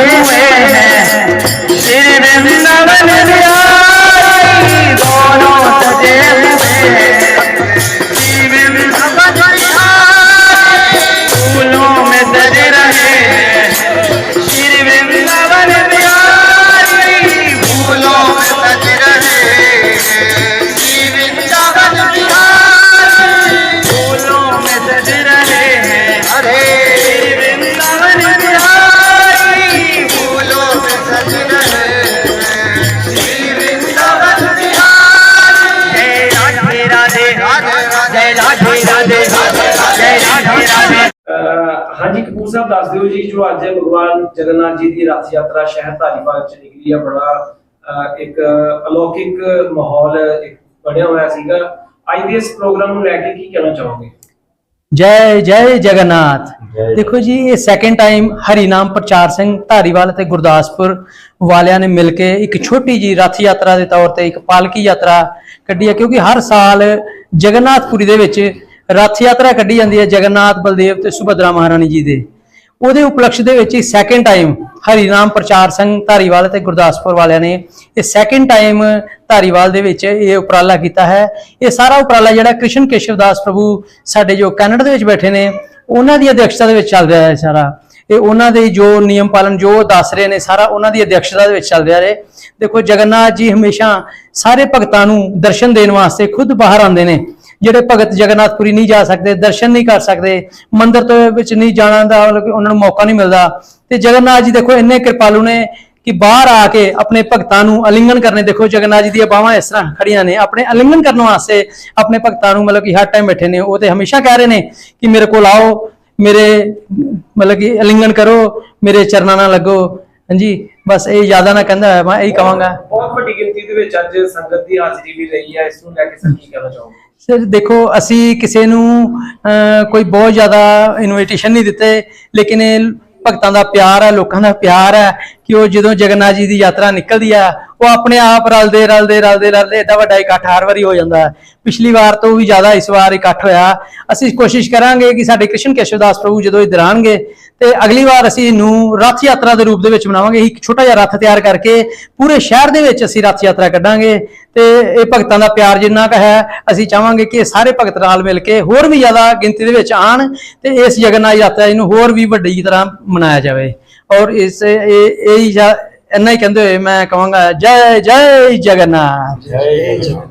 Yes. Kapoor ਸਾਹਿਬ ਦੱਸ ਦਿਓ ਜੀ ਜੋ ਅੱਜ ਭਗਵਾਨ ਜਗਨਨਾਥ ਜੀ ਦੀ ਰਥ ਯਾਤਰਾ ਸ਼ਹਿਰ ਧਾਰੀਵਾਲ ਚ ਨਿਕਲੀ ਆ ਬੜਾ ਇੱਕ ਅਲੌਕਿਕ ਮਾਹੌਲ ਇੱਕ ਬਣਿਆ ਹੋਇਆ ਸੀਗਾ। ਅੱਜ ਦੇ ਇਸ ਪ੍ਰੋਗਰਾਮ ਨੂੰ ਲੈ ਕੇ ਕੀ ਕਹਿਣਾ ਚਾਹੋਗੇ? ਜੈ ਜੈ ਜਗਨਨਾਥ। ਦੇਖੋ ਜੀ ਇਹ ਸੈਕੰਡ ਟਾਈਮ ਹਰੀ ਨਾਮ ਪ੍ਰਚਾਰ ਸਿੰਘ ਧਾਰੀਵਾਲ ਤੇ ਗੁਰਦਾਸਪੁਰ ਵਾਲਿਆਂ ਨੇ ਮਿਲ ਕੇ ਇੱਕ ਛੋਟੀ ਜੀ ਰਥ ਯਾਤਰਾ ਦੇ ਤੌਰ ਤੇ ਇੱਕ ਪਾਲਕੀ ਯਾਤਰਾ ਕੱਢੀ ਹੈ ਕਿਉਂਕਿ ਹਰ ਸਾਲ ਜਗਨਨਾਥਪੁਰੀ ਦੇ ਵਿੱਚ ਰੱਥ ਯਾਤਰਾ ਕੱਢੀ ਜਾਂਦੀ ਹੈ ਜਗਨਨਾਥ, ਬਲਦੇਵ ਤੇ ਸੁਭਦਰਾ ਮਹਾਰਾਣੀ ਜੀ ਦੇ। ਉਹਦੇ ਉਪਲਕਸ਼ ਦੇ ਵਿੱਚ ਹੀ ਸੈਕੰਡ ਟਾਈਮ ਹਰੀ ਨਾਮ ਪ੍ਰਚਾਰ ਸਿੰਘ ਧਾਰੀਵਾਲ ਤੇ ਗੁਰਦਾਸਪੁਰ ਵਾਲਿਆਂ ਨੇ ਇਹ ਸੈਕੰਡ ਟਾਈਮ ਧਾਰੀਵਾਲ ਦੇ ਵਿੱਚ ਇਹ ਉਪਰਾਲਾ ਕੀਤਾ ਹੈ। ਇਹ ਸਾਰਾ ਉਪਰਾਲਾ ਜਿਹੜਾ ਕ੍ਰਿਸ਼ਨ ਕੇਸ਼ਵਦਾਸ ਪ੍ਰਭੂ ਸਾਡੇ ਜੋ ਕੈਨੇਡਾ ਦੇ ਵਿੱਚ ਬੈਠੇ ਨੇ, ਉਹਨਾਂ ਦੀ ਅਧਿਕਸ਼ਤਾ ਦੇ ਵਿੱਚ ਚੱਲ ਰਿਹਾ ਹੈ ਸਾਰਾ। ਇਹ ਉਹਨਾਂ ਦੇ ਜੋ ਨਿਯਮ ਪਾਲਨ ਜੋ ਦੱਸ ਰਹੇ ਨੇ, ਸਾਰਾ ਉਹਨਾਂ ਦੀ ਅਧਿਕਸ਼ਤਾ ਦੇ ਵਿੱਚ ਚੱਲ ਰਿਹਾ ਹੈ। ਦੇਖੋ ਜਗਨਨਾਥ ਜੀ ਹਮੇਸ਼ਾ ਸਾਰੇ ਭਗਤਾਂ ਨੂੰ ਦਰਸ਼ਨ ਦੇਣ ਵਾਸਤੇ ਖੁਦ ਬਾਹਰ ਆਉਂਦੇ ਨੇ। ਜਿਹੜੇ ਭਗਤ ਜਗਨਨਾਥਪੁਰੀ ਨਹੀਂ ਜਾ ਸਕਦੇ, ਦਰਸ਼ਨ ਨਹੀਂ ਕਰ ਸਕਦੇ, ਮੰਦਿਰ ਤੋਂ ਵਿੱਚ ਨਹੀਂ ਜਾਣ ਦਾ ਮਤਲਬ ਕਿ ਉਹਨਾਂ ਨੂੰ ਮੌਕਾ ਨਹੀਂ ਮਿਲਦਾ। ਤੇ ਜਗਨਨਾਥ ਜੀ ਦੇਖੋ, ਇੰਨੇ ਕਿਰਪਾਲੂ ਨੇ ਕਿ ਬਾਹਰ ਆ ਕੇ ਆਪਣੇ ਭਗਤਾਂ ਨੂੰ ਅਲਿੰਗਨ ਕਰਨੇ, ਦੇਖੋ ਜਗਨਨਾਥ ਜੀ ਦੀਆਂ ਬਾਹਾਂ ਇਸ ਤਰ੍ਹਾਂ ਖੜੀਆਂ ਨੇ, ਆਪਣੇ ਅਲਿੰਗਨ ਕਰਨ ਵਾਸਤੇ ਆਪਣੇ ਭਗਤਾਂ ਨੂੰ ਮਤਲਬ ਕਿ ਹਰ ਟਾਈਮ ਬੈਠੇ ਨੇ। ਉਹ ਤੇ ਹਮੇਸ਼ਾ ਕਹਿ ਰਹੇ ਨੇ ਕਿ ਮੇਰੇ ਕੋਲ ਆਓ, ਮੇਰੇ ਮਤਲਬ ਕਿ ਅਲਿੰਗਨ ਕਰੋ, ਮੇਰੇ ਚਰਨਾਂ ਨਾਲ ਲੱਗੋ। ਹਾਂਜੀ ਬਸ ਇਹ ਜ਼ਿਆਦਾ ਨਾ ਕਹਿੰਦਾ ਹੋਇਆ ਮੈਂ ਇਹੀ ਕਹਾਂਗਾ। ਬਹੁਤ ਵੱਡੀ ਗਿਣਤੀ ਦੇ ਵਿੱਚ ਅੱਜ ਸੰਗਤ ਦੀ ਹਾਜ਼ਰੀ ਵੀ ਰਹੀ ਹੈ ਇਸ ਨੂੰ ਲੈ ਕੇ ਸਰ ਕੀ ਕਹਿਣਾ ਚਾਹੋਗੇ? ਸਰ ਦੇਖੋ ਅਸੀਂ ਕਿਸੇ ਨੂੰ ਕੋਈ ਬਹੁਤ ਜ਼ਿਆਦਾ ਇਨਵੀਟੇਸ਼ਨ ਨਹੀਂ ਦਿੱਤੇ ਲੇਕਿਨ ਇਹ ਭਗਤਾਂ ਦਾ ਪਿਆਰ ਹੈ ਲੋਕਾਂ ਦਾ ਪਿਆਰ ਹੈ ਕਿ ਉਹ ਜਦੋਂ ਜਗਨਨਾਥ ਜੀ ਦੀ ਯਾਤਰਾ ਨਿਕਲਦੀ ਆ ਉਹ ਆਪਣੇ ਆਪ ਰਲਦੇ ਰਲਦੇ ਰਲਦੇ ਰਲਦੇ ਏਡਾ ਵੱਡਾ ਇਕੱਠ ਹਰ ਵਾਰੀ ਹੋ ਜਾਂਦਾ ਹੈ। ਪਿਛਲੀ ਵਾਰ ਤੋਂ ਵੀ ਜ਼ਿਆਦਾ ਇਸ ਵਾਰ ਇਕੱਠ ਹੋਇਆ। ਅਸੀਂ ਕੋਸ਼ਿਸ਼ ਕਰਾਂਗੇ ਕਿ ਸਾਡੇ ਕ੍ਰਿਸ਼ਨ ਕੇਸ਼ਵਦਾਸ ਪ੍ਰਭੂ ਜਦੋਂ ਇੱਧਰ ਆਉਣਗੇ ਤੇ ਅਗਲੀ ਵਾਰ ਅਸੀਂ ਇਹਨੂੰ ਰੱਥ ਯਾਤਰਾ ਦੇ ਰੂਪ ਦੇ ਵਿੱਚ ਮਨਾਵਾਂਗੇ। ਇੱਕ ਛੋਟਾ ਜਿਹਾ ਰੱਥ ਤਿਆਰ ਕਰਕੇ ਪੂਰੇ ਸ਼ਹਿਰ ਦੇ ਵਿੱਚ ਅਸੀਂ ਰਥ ਯਾਤਰਾ ਕੱਢਾਂਗੇ ਤੇ ਇਹ ਭਗਤਾਂ ਦਾ ਪਿਆਰ ਜਿੰਨਾ ਕੁ ਹੈ, ਅਸੀਂ ਚਾਹਾਂਗੇ ਕਿ ਸਾਰੇ ਭਗਤ ਨਾਲ ਮਿਲ ਕੇ ਹੋਰ ਵੀ ਜ਼ਿਆਦਾ ਗਿਣਤੀ ਦੇ ਵਿੱਚ ਆਣ ਤੇ ਇਸ ਜਗਨਨਾਥ ਯਾਤਰਾ ਇਹਨੂੰ ਹੋਰ ਵੀ ਵੱਡੀ ਤਰ੍ਹਾਂ ਮਨਾਇਆ ਜਾਵੇ। ਔਰ ਇਸ ਇਹ ਇਹ ਇੰਨਾ ਹੀ ਕਹਿੰਦੇ ਹੋਏ ਮੈਂ ਕਹਾਂਗਾ, ਜੈ ਜੈ ਜਗਨਨਾਥ। ਜੈ ਜਗਨਨਾਥ।